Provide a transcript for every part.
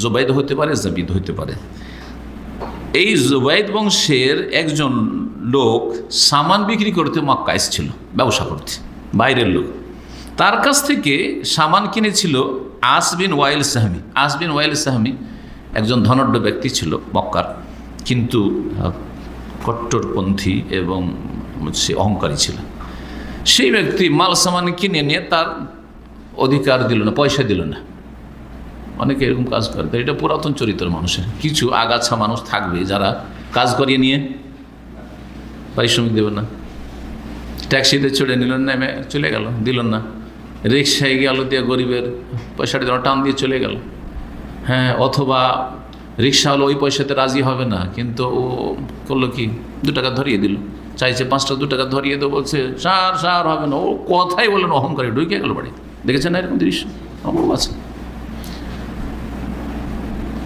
জুবাইদ হতে পারে, জাবিদ হতে পারে। এই জুবাইদ বংশের একজন লোক সামান বিক্রি করতে মক্কা এসেছিল, ব্যবসা করতে, বাইরের লোক। তার কাছ থেকে সামান কিনেছিল আসবিন ওয়াইল সাহমি। আসবিন ওয়াইল সাহমি একজন ধনাঢ্য ব্যক্তি ছিল মক্কার, কিন্তু কট্টরপন্থী এবং সে অহংকারী ছিল। সেই ব্যক্তি মাল সামান কিনে নিয়ে তার অধিকার দিল না, পয়সা দিল না। অনেকে এরকম কাজ করে এটা পুরাতন চরিত্র মানুষের। কিছু আগাছা মানুষ থাকবে যারা কাজ করিয়ে নিয়ে পারিশ্রমিক দেবে না। ট্যাক্সিতে চড়ে নিল নেমে চলে গেল দিল না। রিক্সায় গেল দিয়ে গরিবের পয়সাটা যেন টান দিয়ে চলে গেল। হ্যাঁ অথবা রিক্সা রিক্সাওয়ালা ওই পয়সাতে রাজি হবে না, কিন্তু ও করল কি? দু টাকা ধরিয়ে দিল। চাইছে পাঁচটা, দু টাকা ধরিয়ে দেবো, বলছে, সার সার, হবে না। ও কথাই বলেন অহংকারী ঢুকে গেল বাড়ি দেখেছেন এরকম দৃশ্য? অমর আছে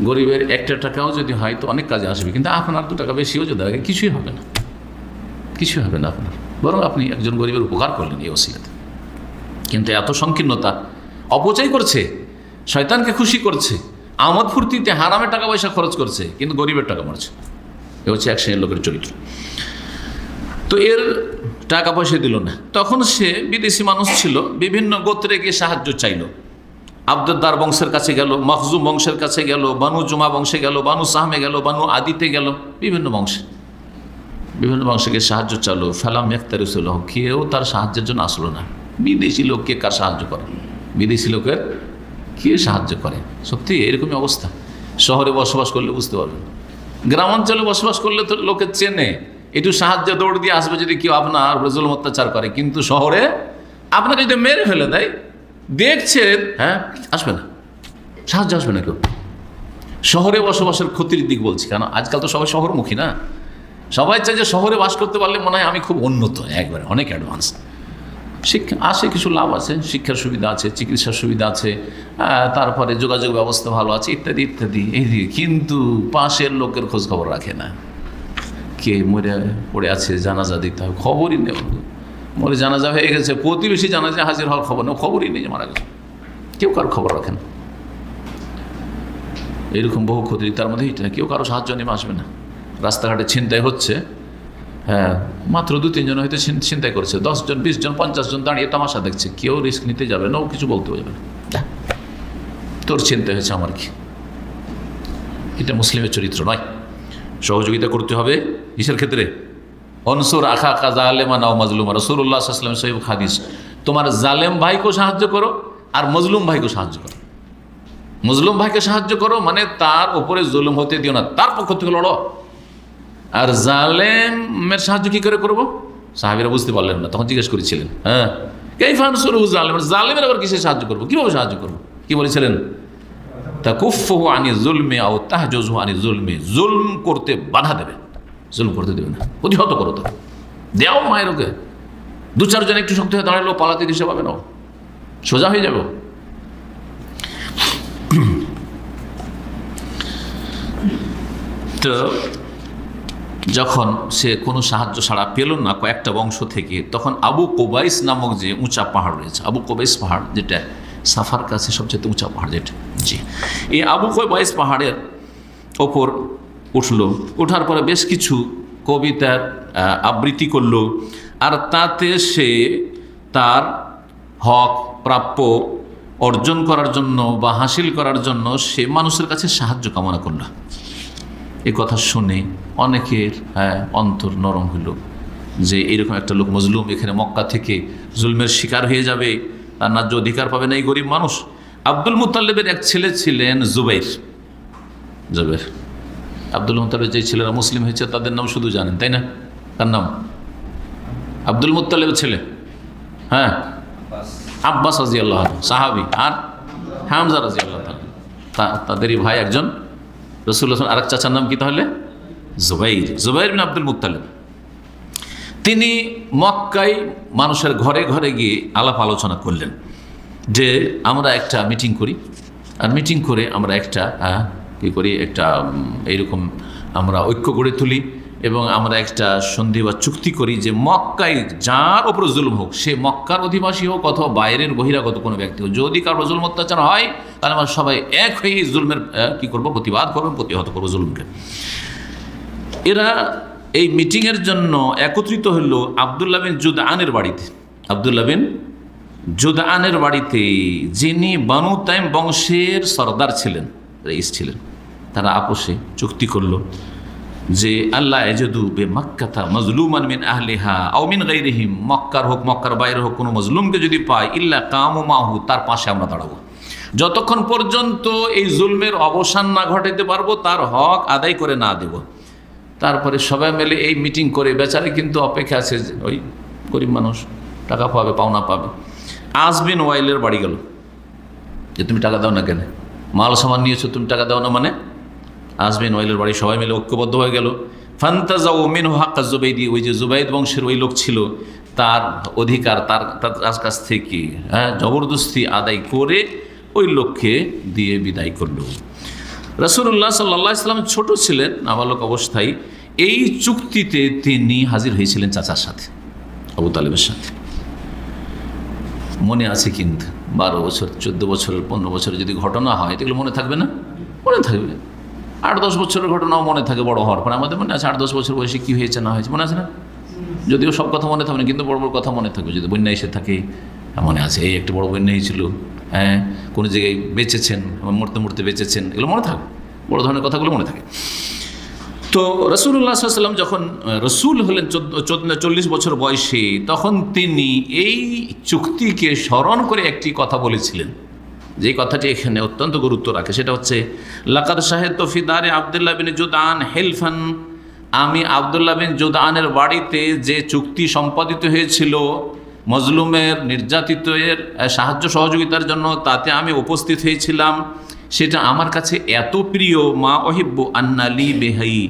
গরিবের একটা টাকাও যদি হয় তো অনেক কাজে আসবে, কিন্তু আপনার দু টাকা বেশিও যদি লাগে, কিছুই হবে না। কিছুই হবে না আপনার। বরং আপনি একজন গরিবের উপকার করলেন এই ওসিলাতে। কিন্তু এত সংকীর্ণতা, অপচয় করছে, শয়তানকে খুশি করছে, আমোদ ফুর্তিতে হারামে টাকা পয়সা খরচ করছে, কিন্তু গরিবের টাকা মারছে। এ হচ্ছে এক শ্রেণির লোকের চরিত্র। তো এর টাকা পয়সা দিল না। তখন সে বিদেশি মানুষ ছিল, বিভিন্ন গোত্রে গিয়ে সাহায্য চাইলো। আব্দুদ্দার বংশের কাছে গেল, মখজুম বংশের কাছে গেল, বানু জুমা বংশে গেল, বানু সাহমে গেল, বানু আদিতে গেল, বিভিন্ন বংশে। বিভিন্ন বংশকে সাহায্য চালো। ফেলাম একতারিসুল কেউ তার সাহায্যের জন্য আসলো না। বিদেশি লোককে কার সাহায্য করে? বিদেশি লোকের কে সাহায্য করে? সত্যি এরকমই অবস্থা। শহরে বসবাস করলে বুঝতে পারবেন। গ্রামাঞ্চলে বসবাস করলে তো লোকে চেনে। একটু সাহায্য দৌড় দিয়ে আসবে যদি কেউ আপনার উপরে অত্যাচার করে। কিন্তু শহরে আপনাকে যদি মেরে ফেলে দেয় দেখছেন হ্যাঁ আসবে না। সাহায্য আসবে না কেউ। শহরে বসবাসের ক্ষতির দিক বলছি কেন? আজকাল তো সবাই শহরমুখী না। সবাই চায় যে শহরে বাস করতে পারলে মনে হয় আমি খুব উন্নত একবারে, অনেক অ্যাডভান্স শিক্ষা আছে কিছু লাভ আছে, শিক্ষার সুবিধা আছে, চিকিৎসার সুবিধা আছে তারপরে যোগাযোগ ব্যবস্থা ভালো আছে, ইত্যাদি ইত্যাদি এই কিন্তু পাশের লোকের খোঁজ খবর রাখে না। কে মরে পড়ে আছে, জানাজা দিতে হবে, খবরই নেই মরে জানাজা হয়ে গেছে, প্রতিবেশী জানাজা হাজির হওয়ার খবর নেই খবরই নেই মারা গেছে। কেউ কারও খবর রাখে না। এরকম বহু ক্ষতি, তার মধ্যে কেউ কারও সাহায্য নেমে আসবে না। রাস্তাঘাটে ছিনতাই হচ্ছে। হ্যাঁ মাত্র দু তিনজন হয়তো ছিন- ছিনতাই করছে। দশজন বিশ জন, পঞ্চাশ জন দাঁড়িয়ে তামাশা দেখছে। কেউ রিস্ক নিতে যাবে না, ও কিছু বলতে যাবে না। তোর চিন্তা হয়েছে আমার কি? এটা মুসলিমের চরিত্র নয়। সহযোগিতা করতে হবে। কিসের ক্ষেত্রে? অনসুর আখা আখা জালেমা নাও মাজলুমা। রসুল্লাহ আসলাম সহিব হাদিস। তোমার জালেম ভাইকেও সাহায্য করো আর মজলুম ভাইকেও সাহায্য করো। মজলুম ভাইকে সাহায্য করো মানে তার উপরে জুলুম হতে দিও না, তার পক্ষ থেকে লড়ো। আর জালেমের সাহায্য কি করে করব? সাহাবিরা বুঝতে পারলেন না, তখন জিজ্ঞেস করেছিলেন হ্যাঁ এই জালেমের আবার কিসে সাহায্য করব? কীভাবে সাহায্য করব? কি বলেছিলেন? তা কুফহু আনি জুলমে আও তাহজহু আনি জুলমে। জুলম করতে বাধা দেবে। জুলম করতে দেবে না। প্রতিহত করো তো। দেও মায়ের ওকে দু চারজন একটু শক্তি হয়ে দাঁড়াল পালাতে দিশে পাবে না সোজা হয়ে যাবে তো যখন সে কোনো সাহায্য ছাড়া পেল না কয়েকটা বংশ থেকে, তখন আবু কোবাইস নামক যে উঁচা পাহাড় রয়েছে, আবু কোবাইস পাহাড় যেটা সাফার কাছে সবচেয়ে উঁচা পাহাড় যেটা। জি। এই আবু কোবাইস পাহাড়ের ওপর উঠল। ওঠার পরে বেশ কিছু কবিতার আবৃত্তি করল। আর তাতে সে তার হক, প্রাপ্য অর্জন করার জন্য বা হাসিল করার জন্য সে মানুষের কাছে সাহায্য কামনা করল। এ কথা শুনে অনেকের হ্যাঁ অন্তর নরম হলো যে এরকম একটা লোক মজলুম এখানে মক্কা থেকে জুলমের শিকার হয়ে যাবে। তার ন্যায্য অধিকার পাবে না এই গরিব মানুষ। আব্দুল মুতাল্লিবের এক ছেলে ছিলেন জুবাইর। জুবাইর। আব্দুল মুতাল্লিব যে ছেলেরা মুসলিম হয়েছে, তাদের নাম শুধু জানেন, তাই না? তার নাম? আব্দুল মুতাল্লিবের ছেলে। হ্যাঁ? আব্বাস রাজি আল্লাহ সাহাবি। আর হামজা রাজি আল্লাহ তাদেরই ভাই একজন রসুল্লাহ আরেক চাচার নাম কি তাহলে? জুবাইর। জুবাইর বিন আব্দুল মুতালিব তিনি মক্কায় মানুষের ঘরে ঘরে গিয়ে আলাপ আলোচনা করলেন যে, আমরা একটা মিটিং করি। আর মিটিং করে আমরা একটা কী করি? একটা এইরকম আমরা ঐক্য গড়ে তুলি এবং আমরা একটা সন্ধি বা চুক্তি করি যে মক্কায় যার ওপর জুলুম হোক, সে মক্কার অধিবাসী হোক অথবা বাইরের বহিরাগত কোনো ব্যক্তি হোক, যদি কারও জুলুম অত্যাচার হয়, তাহলে আমরা সবাই এক হয়ে জুলমের কি করব? প্রতিবাদ করব, প্রতিহত করব জুলুমকে। এরা এই মিটিংয়ের জন্য একত্রিত হল আবদুল্লাহ বিন জুদআনের বাড়িতে। আবদুল্লাহ বিন জুদআনের বাড়িতে যিনি বানু তাইম বংশের সর্দার ছিলেন। রইস ছিলেন। তারা আপোষে চুক্তি করল যে আল্লাহ এজদু বে মক্কাতা মজলুমান মিন আহলিহা আও মিন গাইরিহিম, মক্কার হোক, মক্কার বাইরে হোক, কোনো মজলুমকে যদি পাই ইল্লা কামু মাহু, তার পাশে আমরা দাঁড়াবো। যতক্ষণ পর্যন্ত এই জুলমের অবসান না ঘটাইতে পারব, তার হক আদায় করে না দেব। তারপরে সবাই মিলে এই মিটিং করে, বেচারে কিন্তু অপেক্ষা আছে ওই গরিব মানুষ, টাকা পাবে, পাওনা পাবে। আসবিন ওয়াইলের বাড়ি গেল। যে তুমি টাকা দাও না কেন? মাল সামান নিয়েছো, তুমি টাকা দাও না মানে? আসবেন ওয়াইলের বাড়ি সবাই মিলে ঐক্যবদ্ধ হয়ে গেল। ফান্তাজা ওমিন হাক্কা জুবাইদি, ওই যে জুবাইদ বংশের ওই লোক ছিল, তার অধিকার, তার তার কাছ থেকে হ্যাঁ জবরদস্তি আদায় করে ওই লোককে দিয়ে বিদায় করল। রসুল্লাহ সাল্লাহ ইসলাম ছোট ছিলেন, নাবালক অবস্থায়। এই চুক্তিতে তিনি হাজির হয়েছিলেন চাচার সাথে, আবু তালেবের সাথে। মনে আছে কিন্তু বারো বছর, চোদ্দ বছরের পনেরো বছরের যদি ঘটনা হয় এগুলো মনে থাকবে না? মনে থাকবে। আট দশ বছরের ঘটনাও মনে থাকে বড় হওয়ার। পরে আমাদের মনে আছে আট দশ বছর বয়সে কী হয়েছে, না হয়েছে, মনে আছে না? যদিও সব কথা মনে থাকবে না, কিন্তু বড় বড় কথা মনে থাকবে। যদি বন্যা এসে থাকে, মনে আছে, এই একটা বড় বন্যা হয়েছিল হ্যাঁ কোনো জায়গায় বেঁচেছেন, মরতে মরতে বেঁচেছেন, এগুলো মনে থাকবে। বড় ধরনের কথাগুলো মনে থাকে। তো রসুল্লাহ সাল্লাম যখন রসুল হলেন চল্লিশ বছর বয়সে, তখন তিনি এই চুক্তিকে স্মরণ করে একটি কথা বলেছিলেন। যে কথাটি এখানে অত্যন্ত গুরুত্ব রাখে, সেটা হচ্ছে, লাকাদ শাহেদ তফিদারে আবদুল্লাহ বিন জুদান হেলফান। আমি আবদুল্লাহ বিন জুদানের বাড়িতে যে চুক্তি সম্পাদিত হয়েছিল, মজলুমের নির্যাতিতের সাহায্য সহযোগিতার জন্য, তাতে আমি উপস্থিত হয়েছিলাম। সেটা আমার কাছে এত প্রিয়, মা অহিব্বু আন্নালি বেহাই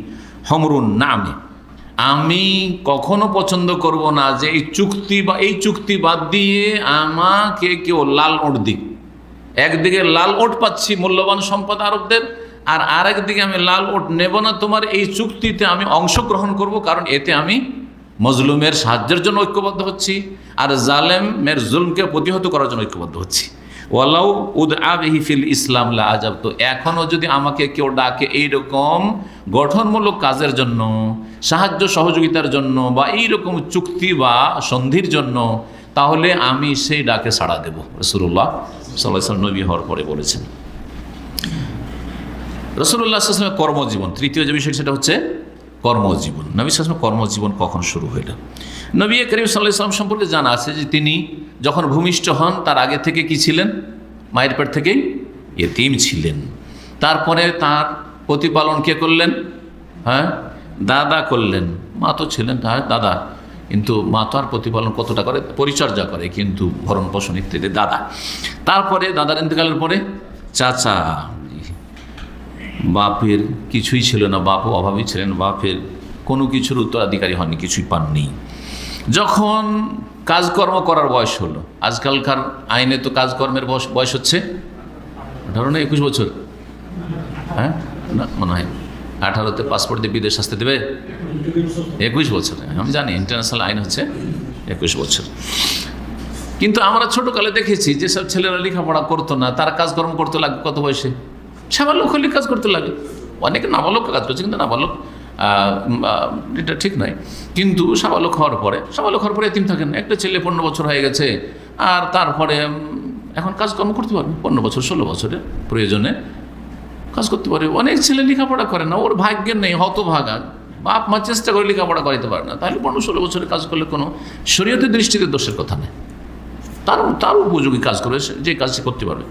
হমরুন নামে। আমি কখনো পছন্দ করব না যে এই চুক্তি বা এই চুক্তি বাদ দিয়ে আমাকে কেউ লাল ওট দিক। একদিকে লাল ওট পাচ্ছি মূল্যবান সম্পদ আরবদের, আর আরেকদিকে আমি লাল ওট নেব না। তোমার এই চুক্তিতে আমি অংশগ্রহণ করব, কারণ এতে আমি মজলুমের সাহায্যের জন্য ঐক্যবদ্ধ হচ্ছি, আর জালেমের জুলমকে প্রতিহত করার জন্য ঐক্যবদ্ধ হচ্ছি। ওয়ালাউ উদ আবহি ফিল ইসলাম লা আজাব তো এখনও যদি আমাকে কেউ ডাকে এইরকম গঠনমূলক কাজের জন্য, সাহায্য সহযোগিতার জন্য বা এইরকম চুক্তি বা সন্ধির জন্য, তাহলে আমি সেই ডাকে সাড়া দেব। রসুল্লাহ সাল্লাহ নবী হওয়ার পরে বলেছেন। রসুল্লাহ কর্মজীবন, তৃতীয় যে বিষয় সেটা হচ্ছে কর্মজীবন। নবী সালামের কর্মজীবন কখন শুরু হইল? নবী করিম সাল্লাহ ইসলাম সম্পর্কে জানা আছে যে তিনি যখন ভূমিষ্ঠ হন, তার আগে থেকে কি ছিলেন? মায়ের পেট থেকেই এতিম ছিলেন। তারপরে তার প্রতিপালন কে করলেন? হ্যাঁ দাদা করলেন। মা তো ছিলেন হ্যাঁ দাদা। কিন্তু মা তো আর প্রতিপালন কতটা করে? পরিচর্যা করে, কিন্তু ভরণ পোষণ ইত্যাদি, দাদা। তারপরে দাদার ইন্তকালের পরে চাচা বাপের কিছুই ছিল না, বাপও অভাবী ছিলেন, বাপের কোনো কিছুর উত্তরাধিকারী হননি, কিছুই পাননি। যখন কাজকর্ম করার বয়স হলো, আজকালকার আইনে তো কাজকর্মের বয়স বয়স হচ্ছে ধরো না একুশ বছর? হ্যাঁ? না, মনে হয়। আঠারোতে পাসপোর্ট দিয়ে বিদেশ আসতে দেবে? একুশ বছর, আমি জানি ইন্টারন্যাশনাল আইন হচ্ছে একুশ বছর। কিন্তু আমরা ছোটোকালে দেখেছি, যেসব ছেলেরা লেখাপড়া করতো না, তারা কাজকর্ম করতে লাগবে কত বয়সে? সাবালক হলে কাজ করতে লাগে। অনেকে নাবালক কাজ করছে, কিন্তু নাবালক এটা ঠিক নয়। কিন্তু সাবালক হওয়ার পরে, সাবালক হওয়ার পরে এতিম থাকেন। একটা ছেলে পনেরো বছর হয়ে গেছে, আর তারপরে এখন কাজকর্ম করতে পারবে। পনেরো বছর, ষোলো বছরের প্রয়োজনে কাজ করতে পারে। অনেক ছেলে লেখাপড়া করে না, ওর ভাগ্যের নেই, হতভাগা। বাপ মা চেষ্টা করে লেখাপড়া করাইতে পারে না। তাহলে পনেরো, ষোলো বছরের কাজ করলে কোনো শরীয়তের দৃষ্টিতে দোষের কথা নেই। তার তার উপযোগী কাজ করে যে কাজ করতে পারবে।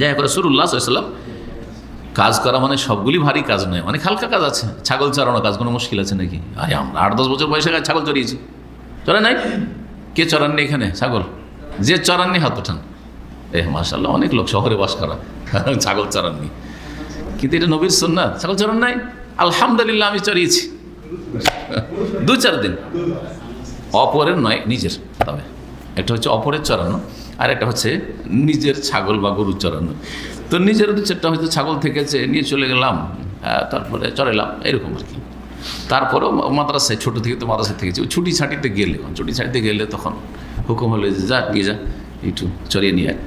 যাই করে সুরুল্লাহ সাল্লাম কাজ করা মানে সবগুলি ভারী কাজ নয়। অনেক হালকা কাজ আছে। ছাগল চড়ানো কাজ কোনো মুশকিল আছে নাকি? আরে আমরা আট, দশ বছর বয়সে ছাগল চড়িয়েছি। চড়ে নাই? কে চড়াননি এখানে? ছাগল? যে চড়াননি হাত ওঠান। এ মাসাল্লাহ অনেক লোক শহরে বাস করা। ছাগল চড়াননি। কিন্তু এটা নবীর না ছাগল চড়ান নাই? আলহামদুলিল্লাহ, আমি চড়িয়েছি। দু চার দিন। অপরের নয়, নিজের। তবে একটা হচ্ছে অপরের চড়ানো, আর একটা হচ্ছে নিজের ছাগল বা গরু চড়ানো। তো নিজের দু হয়তো ছাগল থেকেছে, নিয়ে চলে গেলাম তারপরে চড়াইলাম, এরকম আর কি তারপরেও মাদ্রাসায়, ছোটো থেকে তো মাদ্রাসায় থেকেছি ছুটি ছাঁটিতে গেলে ছুটি ছাঁটিতে গেলে তখন হুকুম হলে যে, যা গিয়ে যা, একটু চড়িয়ে নিয়ে আয়।